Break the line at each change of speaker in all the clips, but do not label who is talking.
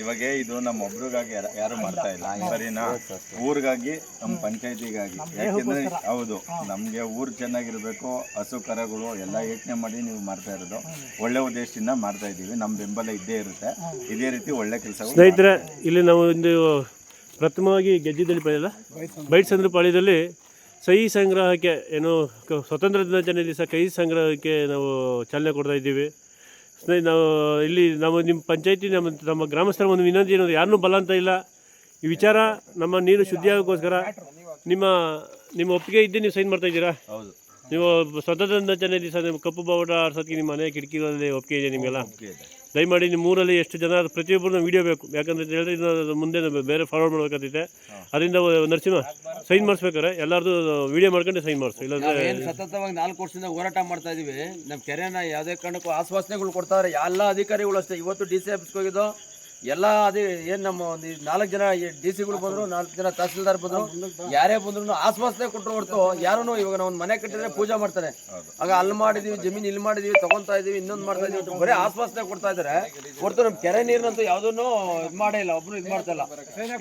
ಇವಾಗ ಇದು ನಮ್ಮ ಒಬ್ರಿಗಾಗಿ ಯಾರು ಮಾಡ್ತಾ ಇಲ್ಲ. ಸರಿನಾ? ಊರಿಗಾಗಿ ನಮ್ಮ ಪಂಚಾಯತಿಗಾಗಿ. ಯಾಕೆಂದ್ರೆ ಹೌದು ನಮ್ಗೆ ಊರು ಚೆನ್ನಾಗಿರ್ಬೇಕು ಹಸು ಕರಗಳು ಎಲ್ಲ ಯೋಚನೆ ಮಾಡಿ ನೀವು ಮಾಡ್ತಾ ಇರೋದು. ಒಳ್ಳೆ ಉದ್ದೇಶದಿಂದ ಮಾಡ್ತಾ ಇದ್ದೀವಿ. ನಮ್ಮ ಬೆಂಬಲ ಇದ್ದೇ ಇರುತ್ತೆ. ಇದೇ ರೀತಿ ಒಳ್ಳೆ ಕೆಲಸ
ಸ್ನೇಹಿತರೆ ಇಲ್ಲಿ ನಾವು ಒಂದು ಪ್ರಥಮವಾಗಿ ಗೆಜ್ಜಿದಲ್ಲಿ ಬೆಳೆಯಲ್ಲ ಬೈಟ್ ಸಂದ್ರ ಪಾಳ್ಯದಲ್ಲಿ ಸಹಿ ಸಂಗ್ರಹಕ್ಕೆ ಏನು ಸ್ವತಂತ್ರ ದಿನಾಚರಣೆ ದಿವಸ ಕೈ ಸಂಗ್ರಹಕ್ಕೆ ನಾವು ಚಾಲನೆ ಕೊಡ್ತಾ ಇದ್ದೀವಿ. ನಾವು ಇಲ್ಲಿ ನಮ್ಮ ನಿಮ್ಮ ಪಂಚಾಯತಿ ನಮ್ಮ ನಮ್ಮ ಗ್ರಾಮಸ್ಥರ ಒಂದು ವಿನಂತಿ ಏನಂದ್ರೆ ಯಾರನ್ನೂ ಬಲವಂತ ಇಲ್ಲ. ಈ ವಿಚಾರ ನಮ್ಮ ನೀರು ಶುದ್ಧಿಯಾಗೋಕ್ಕೋಸ್ಕರ ನಿಮ್ಮ ನಿಮ್ಮ ಒಪ್ಪಿಗೆ ಇದ್ದೇ ನೀವು ಸೈನ್ ಮಾಡ್ತಾ ಇದ್ದೀರಾ?
ಹೌದು.
ನೀವು ಸ್ವತಂತ್ರ ದಿವಸ ನಿಮ್ಮ ಕಪ್ಪು ಬಾವುಟ ಆರ್ಸೋದಕ್ಕೆ ನಿಮ್ಮ ಮನೆ ಕಿಟಕಿಗಳಲ್ಲಿ ಒಪ್ಪಿಗೆ ಇದೆ ನಿಮಗೆಲ್ಲ. ದಯಮಾಡಿ ನಿಮ್ಮ ಊರಲ್ಲಿ ಎಷ್ಟು ಜನ ಪ್ರತಿಯೊಬ್ಬರು ವಿಡಿಯೋ ಬೇಕು. ಯಾಕಂದ್ರೆ ಅಂತ ಹೇಳಿದ್ರೆ ಇದನ್ನ ಮುಂದೆ ಬೇರೆ ಫಾರ್ವರ್ಡ್ ಮಾಡ್ಬೇಕಾಗ್ತೈತೆ ಅದರಿಂದ ನರಸಿಂಹ ಸೈನ್ ಮಾಡಿಸ್ಬೇಕಾರೆ ಎಲ್ಲರದು ವಿಡಿಯೋ ಮಾಡ್ಕೊಂಡು ಸೈನ್ ಮಾಡಿಸು. ಇಲ್ಲಾಂದ್ರೆ
ಸತತವಾಗಿ ನಾಲ್ಕು ವರ್ಷದಿಂದ ಹೋರಾಟ ಮಾಡ್ತಾ ಇದೀವಿ. ನಮ್ಮ ಕೆರೆನ ಯಾವುದೇ ಕಾರಣಕ್ಕೂ ಆಶ್ವಾಸನೆಗಳು ಕೊಡ್ತಾರೆ. ಎಲ್ಲ ಅಧಿಕಾರಿಗಳು ಅಷ್ಟೇ. ಇವತ್ತು ಡಿ ಸಿ ಆಫೀಸ್ಗೆ ಹೋಗಿದ್ದು ಎಲ್ಲ ಅದೇ ಏನ್ ನಮ್ಮ ಒಂದು ನಾಲ್ಕು ಜನ ಡಿ ಸಿಗಳು ಬಂದ್ರು, ನಾಲ್ಕು ಜನ ತಹಸೀಲ್ದಾರ್ ಬಂದ್ರು, ಯಾರೇ ಬಂದ್ರು ಆಶ್ವಾಸನೆ ಕೊಟ್ಟರು ಹೊರತು ಯಾರೂ ಇವಾಗ ನಾವು ಮನೆ ಕಟ್ಟಿದ್ರೆ ಪೂಜೆ ಮಾಡ್ತಾರೆ. ಆಗ ಅಲ್ಲಿ ಮಾಡಿದೀವಿ, ಜಮೀನು ಇಲ್ಲಿ ಮಾಡಿದೀವಿ, ತಗೊಂತಾ ಇದೀವಿ, ಇನ್ನೊಂದು ಮಾಡ್ತಾ ಇದೀವಿ ಬರೀ ಆಶ್ವಾಸನೆ ಕೊಡ್ತಾ ಇದಾರೆ. ಹೊರತು ನಮ್ಮ ಕೆರೆ ನೀರಿನಂತೂ ಯಾವುದನ್ನು ಇದು ಮಾಡೇ ಇಲ್ಲ, ಒಬ್ರು ಇದು ಮಾಡ್ತಾ ಇಲ್ಲ.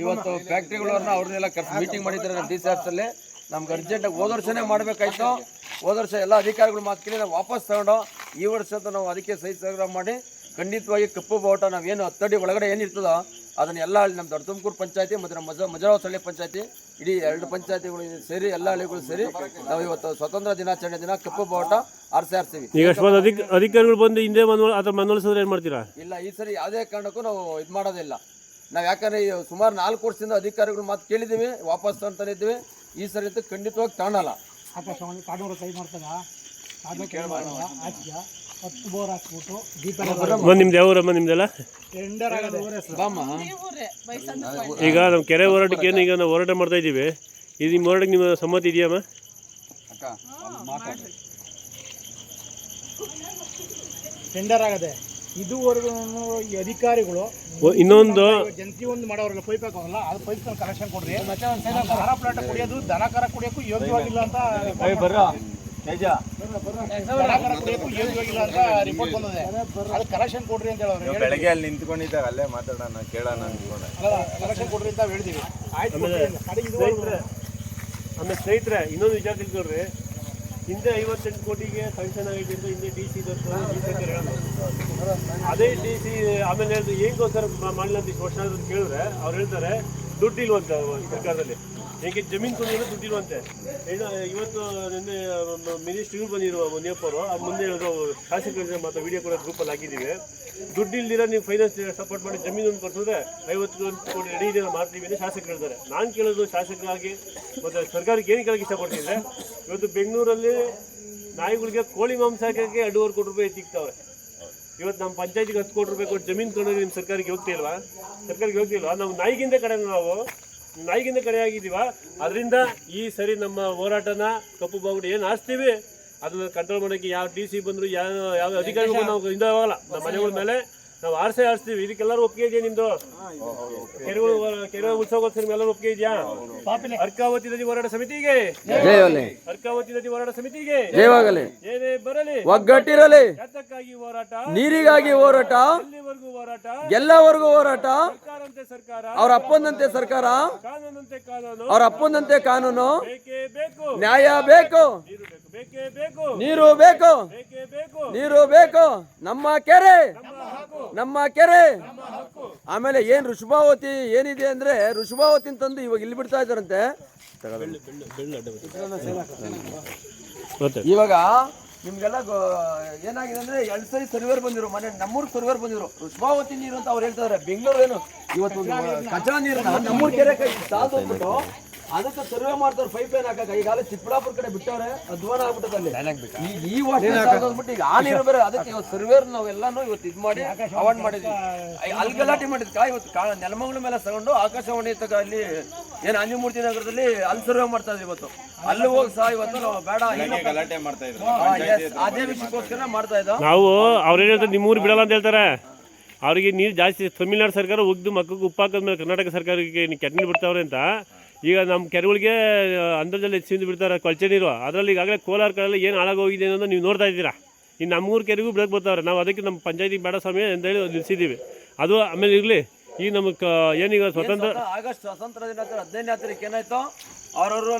ಇವತ್ತು ಫ್ಯಾಕ್ಟ್ರಿಗಳವ್ರನ್ನ ಅವ್ರನ್ನೆಲ್ಲ ಮೀಟಿಂಗ್ ಮಾಡಿದ್ದಾರೆ ನಮ್ಮ ಡಿ ಸಿ ಆಫೀಸಲ್ಲಿ ನಮ್ಗೆ ಅರ್ಜೆಂಟಾಗಿ ಹೋದ ವರ್ಷನೇ ಮಾಡಬೇಕಾಯ್ತು. ಹೋದ ವರ್ಷ ಎಲ್ಲ ಅಧಿಕಾರಿಗಳು ಮಾತು ಕೇಳಿ ವಾಪಸ್ ತಗೊಂಡು ಈ ವರ್ಷ ಅಂತ ನಾವು ಅದಕ್ಕೆ ಸಹಿ ಸಂಗ್ರಹ ಮಾಡಿ ಖಂಡಿತವಾಗಿ ಕಪ್ಪು ಬಾವುಟ ನಾವೇನು ಹತ್ತಡಿ ಒಳಗಡೆ ಏನಿರ್ತದೋ ಅದನ್ನೆಲ್ಲ ಹಳ್ಳಿ ನಮ್ಮ ದೊಡ್ಡ ತುಮಕೂರು ಪಂಚಾಯತಿ ಮತ್ತು ನಮ್ಮ ಮಜ ಮಜರಾವಸಳ್ಳಿ ಪಂಚಾಯತಿ ಇಡೀ ಎರಡು ಪಂಚಾಯತಿಗಳು ಸೇರಿ ಎಲ್ಲ ಹಳ್ಳಿಗಳು ಸೇರಿ ನಾವು ಇವತ್ತು ಸ್ವತಂತ್ರ ದಿನಾಚರಣೆ ದಿನ ಕಪ್ಪು ಬಾವುಟ ಆರಿಸಿ ಆರ್ತೀವಿ
ಈಗ ಅಧಿಕ ಅಧಿಕಾರಿಗಳು ಬಂದು ಹಿಂದೆ ಮನವೊಲ್ ಅಥವಾ ಮನವೊಲಿಸಿದ್ರೆ ಏನು ಮಾಡ್ತೀರಾ?
ಇಲ್ಲ ಈ ಸರಿ ಯಾವುದೇ ಕಾರಣಕ್ಕೂ ನಾವು ಇದು ಮಾಡೋದಿಲ್ಲ. ನಾವು ಯಾಕಂದರೆ ಸುಮಾರು ನಾಲ್ಕು ವರ್ಷದಿಂದ ಅಧಿಕಾರಿಗಳು ಮಾತು ಕೇಳಿದ್ದೀವಿ ವಾಪಸ್ ತಂತಾನೆ ಇದ್ದೀವಿ. ಈ ಸರಿ ಅಂತೂ ಖಂಡಿತವಾಗಿ ತಗೊಳಲ್ಲ
ಆಕಾಶವಾಣಿ ಕಾಡೂರು ಕೈ ಮಾಡ್ತದ? ಅದಕ್ಕೆ ಆಚೆಗೆ ಹತ್ತು ಬೋರ್ ಹಾಕ್ಬಿಟ್ಟು
ಅಮ್ಮ ನಿಮ್ದು ಯಾವ ಊರಮ್ಮ ನಿಮ್ದೆಲ್ಲ?
ಟೆಂಡರ್ ಆಗದೆ.
ಬಾಮ್ಮ.
ಈಗ ನಮ್ಮ ಕೆರೆ ಹೋರಾಟಕ್ಕೆ ಏನು ಈಗ ನಾವು ಹೋರಾಟ ಮಾಡ್ತಾ ಇದ್ದೀವಿ. ಇದು ನಿಮ್ಮ ಹೋರಾಟಕ್ಕೆ ನಿಮ್ಮ ಸಮ್ಮತಿ ಇದೆಯಮ್ಮ?
ಟೆಂಡರ್ ಆಗದೆ. ಇದುವರೆಗೂ ಈ ಅಧಿಕಾರಿಗಳು
ಇನ್ನೊಂದು
ಜಂತಿ ಒಂದು ಮಾಡೋರಲ್ಲ ಪೈಪ್ ಹಾಕೋಲ್ಲ ಅದು ಪೈಪ್ ಕನೆಕ್ಷನ್ ಕೊಡ್ರಿ. ದಾರ ಪ್ಲಾಟ್ ಕುಡಿಯೋದು ದನ ಕರ ಕುಡಿಯೋಕ್ಕೂ ಯೋಗ್ಯವಾಗಿಲ್ಲ ಅಂತ ಅಂತ ರಿಪೋರ್ಟ್ ಬಂದಿದೆ ಅದು ಕಲೆಕ್ಷನ್ ಕೊಡ್ರಿ ಅಂತ ಹೇಳೋರು
ಬೆಳಗ್ಗೆ ಅಲ್ಲಿ ನಿಂತ್ಕೊಂಡಿದ್ದಾಗ ಅಲ್ಲೇ ಮಾತಾಡೋಣ ಕೇಳೋಣ ಅನ್ಕೊಂಡೆ
ಕರೆಕ್ಷನ್ ಕೊಡ್ರಿ ಅಂತ ಹೇಳಿದೀವಿ ಆಯ್ತು
ಆಮೇಲೆ ಸ್ನೇಹಿತರೆ ಇನ್ನೊಂದು ವಿಚಾರ ತಿಳ್ಕೊಳ್ರಿ. ಹಿಂದೆ ಐವತ್ತೆಂಟು ಕೋಟಿಗೆ ಸ್ಯಾಂಕ್ಷನ್ ಆಗಿದೆ ಅಂತ ಹಿಂದೆ ಡಿ ಸಿ ಅದೇ ಡಿ ಸಿ ಆಮೇಲೆ ಹೇಳಿದ್ರು ಏನಕ್ಕೋಸ್ಕರ ಮಾಡಿಲ್ಲ ಅಂತ ಘೋಷಣೆ ಅಂತ ಕೇಳಿದ್ರೆ ಅವ್ರು ಹೇಳ್ತಾರೆ ದುಡ್ಡು ಇಲ್ವಂತೆ ಸರ್ಕಾರದಲ್ಲಿ. ಹೇಗೆ ಜಮೀನು ತೊಂದರೆ ದುಡ್ಡು ಇಲ್ವಂತೆ ಏನು ಇವತ್ತು ನಿನ್ನೆ ಮಿನಿಸ್ಟ್ರ್ ಬಂದಿರುವ ಮುನಿಯಪ್ಪರು ಅದು ಮುಂದೆ ಹೇಳಿದ್ರು ಶಾಸಕರಿಗೆ ಮಾತ್ರ ವಿಡಿಯೋ ಕೂಡ ಗ್ರೂಪಲ್ಲಿ ಹಾಕಿದ್ದೀವಿ. ದುಡ್ಡಿಲ್ದಿರ ನೀವು ಫೈನಾನ್ಸ್ ಸಪೋರ್ಟ್ ಮಾಡಿ ಜಮೀನು ಕೊಡ್ಸಿದ್ರೆ ಐವತ್ತು ಕೋಟಿ ರೆಡಿ ಇದೆ ಮಾಡ್ತೀವಿ ಅಂತ ಶಾಸಕರು ಹೇಳ್ತಾರೆ ನಾನು ಕೇಳೋದು ಶಾಸಕರಾಗಿ ಮತ್ತು ಸರ್ಕಾರಕ್ಕೆ ಏನು ಕೇಳಕ್ಕೆ ಇಷ್ಟಪಡ್ತಿದ್ರೆ, ಇವತ್ತು ಬೆಂಗಳೂರಲ್ಲಿ ನಾಯಿಗಳಿಗೆ ಕೋಳಿ ಮಾಂಸ ಹಾಕೋಕ್ಕೆ ಎರಡೂವರೆ ಕೋಟಿ ರೂಪಾಯಿ ಎತ್ತಿಕ್ತಾವ್ರೆ ಇವತ್ತು ನಮ್ಮ ಪಂಚಾಯತಿಗೆ ಹತ್ತು ಕೋಟಿ ರೂಪಾಯಿ ಕೊಟ್ಟು ಜಮೀನು ಕೊಂಡೋಗಿ ನಿಮ್ಮ ಸರ್ಕಾರಕ್ಕೆ ಹೋಗ್ತಿಲ್ವಾ ಸರ್ಕಾರಕ್ಕೆ ಹೋಗ್ತಿಲ್ವಾ ನಾವು ನಾಯಿಗಿಂತ ಕಡೆ ನಾವು ನಾಯಿಗಿಂತ ಕಡೆ ಆಗಿದ್ದೀವ? ಅದರಿಂದ ಈ ಸರಿ ನಮ್ಮ ಹೋರಾಟನ ಕಪ್ಪು ಬಾವುಟ ಏನು ಆಸ್ತೀವಿ? ಅದನ್ನ ಕಂಟ್ರೋಲ್ ಮಾಡೋಕ್ಕೆ ಯಾವ ಡಿ ಸಿ ಬಂದ್ರು, ಯಾವ ಯಾವ ಅಧಿಕಾರಿಗಳು ನಾವು ಹಿಂದೆ ಹೋಗಲ್ಲ. ನಮ್ಮ ಮನೆಗಳ ಮೇಲೆ ನಾವು ಆರ್ಸೆ ಆರಿಸ್ತೀವಿ. ಇದಕ್ಕೆಲ್ಲರೂ ಒಪ್ಪಿಗೆ ಇದೆಯಾ ನಿಮ್ದು? ಕೆರೆ ಕೆರೆ ಉತ್ಸವಗೋಸ್ಕರ ನಿಮ್ಗೆಲ್ಲರೂ ಒಪ್ಪಿಗೆ ಇದೆಯಾ? ಅರ್ಕಾವತಿ ನದಿ ಹೋರಾಟ ಸಮಿತಿಗೆ.
ಜಯವಾಗಲಿ
ಅರ್ಕಾವತಿ ನದಿ ಹೋರಾಟ ಸಮಿತಿಗೆ.
ಜಯವಾಗಲಿ.
ಏನೇ ಬರಲಿ.
ಒಗ್ಗಟ್ಟಿರಲಿ.
ಯಾತಕ್ಕಾಗಿ ಹೋರಾಟ?
ನೀರಿಗಾಗಿ ಹೋರಾಟ.
ಎಲ್ಲಿವರೆಗೂ ಹೋರಾಟ?
ಎಲ್ಲವರೆಗೂ ಹೋರಾಟ.
ಸರ್ಕಾರಂತೆ ಸರ್ಕಾರ.
ಅವ್ರ ಅಪ್ಪಂದಂತೆ ಸರ್ಕಾರ.
ಕಾನೂನಂತೆ ಕಾನೂನು.
ಅವ್ರ ಅಪ್ಪಂದಂತೆ ಕಾನೂನು.
ಬೇಕೇ ಬೇಕು.
ನ್ಯಾಯ ಬೇಕು.
ನೀರು ಬೇಕು. ಬೇಕೇ ಬೇಕು.
ನೀರು ಬೇಕು.
ಬೇಕೇ ಬೇಕು.
ನೀರು ಬೇಕು. ನಮ್ಮ ಕೆರೆ. ನಮ್ಮ ಕೆರೆ. ಆಮೇಲೆ ಏನ್ ಋಷಭಾವತಿ ಏನಿದೆ ಅಂದ್ರೆ ಋಷಭಾವತಿ ತಂದು ಇವಾಗ ಇಲ್ಲಿ ಬಿಡ್ತಾ ಇದ್ದಾರಂತೆ. ಇವಾಗ ನಿಮ್ಗೆಲ್ಲ ಏನಾಗಿದೆ ಅಂದ್ರೆ ಎರಡು ಸರಿ ಸರ್ವೇರ್ ಬಂದಿರು. ಮನೆ ನಮ್ಮೂರ್ ಸರ್ವೇರ್ ಬಂದಿರು. ಋಷಭಾವತಿ ನೀರು ಅಂತ ಅವ್ರು ಹೇಳ್ತಾರೆ ಬೆಂಗಳೂರು ಏನು? ಇವತ್ತು ಕಚಾ ನೀರನ್ನ ನಮ್ಮೂರ್ ಕೆರೆ ಕೈ ಸಾಧು ಹೋಗ್ಬಿಟ್ಟು ಅದಕ್ಕೆ ಸರ್ವೆ ಮಾಡ್ತಾರೆ ಪೈಪ್ ಲೈನ್ ಹಾಕಕ್ಕೆ. ಈಗಾಲ ಚಿಕ್ಕಬಳ್ಳಾಪುರ ಕಡೆ ಬಿಟ್ಟವ್ರೆ ಅಧ್ವಾನ ಆಗ್ಬಿಟ್ಟದಲ್ಲಿ ಈ- ಈ ವಾಟರ್ ಈಗ ಆ ನೀರು ಬೇರೆ ಅದಕ್ಕೆ ಇವತ್ತು ಸರ್ವೇರ್ ನಾವೆಲ್ಲಾನು ಇವತ್ತು ಇದು ಮಾಡಿ ಅವಾರ್ಡ್ ಮಾಡಿದ್ವಿ. ಅಲ್ಲಿ ಗಲಾಟೆ ಮಾಡಿದ್ಕ ಇವತ್ತು ಕಾ ನೆಲಮಂಗಲ ಮೇಲೆ ತಗೊಂಡು ಆಕಾಶವಾಣಿ ತಗ ಅಲ್ಲಿ ಏನು ಅಂಜಮೂರ್ತಿ ನಗರದಲ್ಲಿ ಅಲ್ಲಿ ಸರ್ವೆ ಮಾಡ್ತಾ ಇದ್ವಿ ಇವತ್ತು. ಅಲ್ಲಿ ಹೋಗಿ ಸಹ ಇವತ್ತು ನಾವು ಬೇಡ
ಗಲಾಟೆ ಮಾಡ್ತಾ
ಅದೇ ವಿಷಯಕ್ಕೋಸ್ಕರ ಮಾಡ್ತಾ ಇದ್ದ?
ನಾವು ಅವ್ರೇನು ಹೇಳ್ತಾರೆ ನಿಮ್ಮೂರು ಬಿಡಲ್ಲ ಅಂತ ಹೇಳ್ತಾರೆ. ಅವರಿಗೆ ನೀರು ಜಾಸ್ತಿ ತಮಿಳ್ನಾಡು ಸರ್ಕಾರ ಒಗ್ದು ಮಕ್ಕಳಿಗೆ ಉಪ್ಪು ಮೇಲೆ ಕರ್ನಾಟಕ ಸರ್ಕಾರಕ್ಕೆ ನೀವು ಕೆಟ್ಟ ನೀರು ಬಿಡ್ತಾವ್ರೆ ಅಂತ. ಈಗ ನಮ್ಮ ಕೆರೆಗಳಿಗೆ ಅಂದ್ರದಲ್ಲಿ ಸಿಂದು ಬಿಡ್ತಾರೆ ಕೊಳಚೆ ನೀರು. ಅದರಲ್ಲಿ ಈಗಾಗಲೇ ಕೋಲಾರ ಕಡೆಯಲ್ಲಿ ಏನು ಹಾಳಾಗೋಗಿದೆ ಅನ್ನೋದು ನೀವು ನೋಡ್ತಾ ಇದ್ದೀರಾ? ಇನ್ನು ನಮ್ಮೂರು ಕೆರೆಗೂ ಬಿಡಕ್ಕೆ ಬರ್ತಾವ್ರೆ. ನಾವು ಅದಕ್ಕೆ ನಮ್ಮ ಪಂಚಾಯತಿ ಬೇಡ ಸಮಯ ಅಂತೇಳಿ ನಿಲ್ಲಿಸಿದ್ದೀವಿ ಅದು ಆಮೇಲೆ ಇರಲಿ. ಈಗ ನಮಗೆ ಏನೀಗ ಸ್ವತಂತ್ರ
ಆಗಸ್ಟ್ ಸ್ವತಂತ್ರ ದಿನಾಚರಣೆ ಹದಿನೈದನೇ ತಾರೀಕು ಏನಾಯ್ತು? ಅವರವರು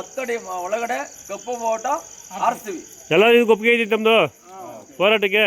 ಒತ್ತಡಿ ಒಳಗಡೆ ಕಪ್ಪು ಓಟ ಆರಿಸ್ತೀವಿ.
ಎಲ್ಲರಿಗೂ ಒಪ್ಪಿಗೆ ಐತಿ ತಮ್ಮದು ಹೋರಾಟಕ್ಕೆ?